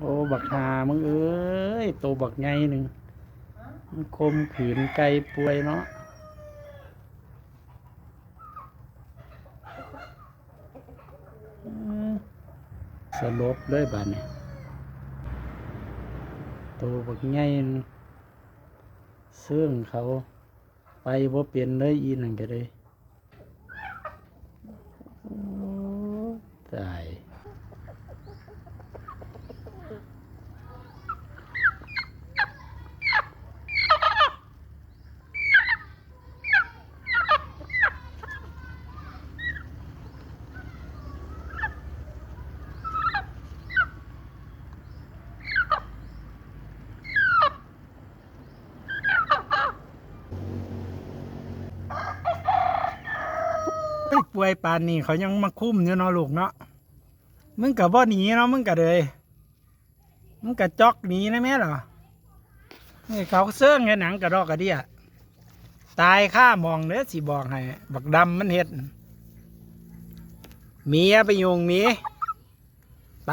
โอ้บักหามึงเอ้ยโตบักไงหนึ่งมันคมขืนไก่ป่วยเนาะสลบเลยบ้าดนี้โตบักไงหนึ่งซึ่งเขาไปบ่าเปลี่ยนเลยอีนั่นก็เลยตาย ไอ้ป่วยปานนี่เขายังมาคุ้มอยู่เนาะลูกเนาะมึงกับบ่หนีเนาะมึงกับเลยมึงกับจอกหนีนะแม่เหรอนี่เขาเสื่องไงหนังกระดอกกระเดียตายข้ามองเนื้อสีบอกให้บักดำมันเห็ดเมียไปยุงมีไป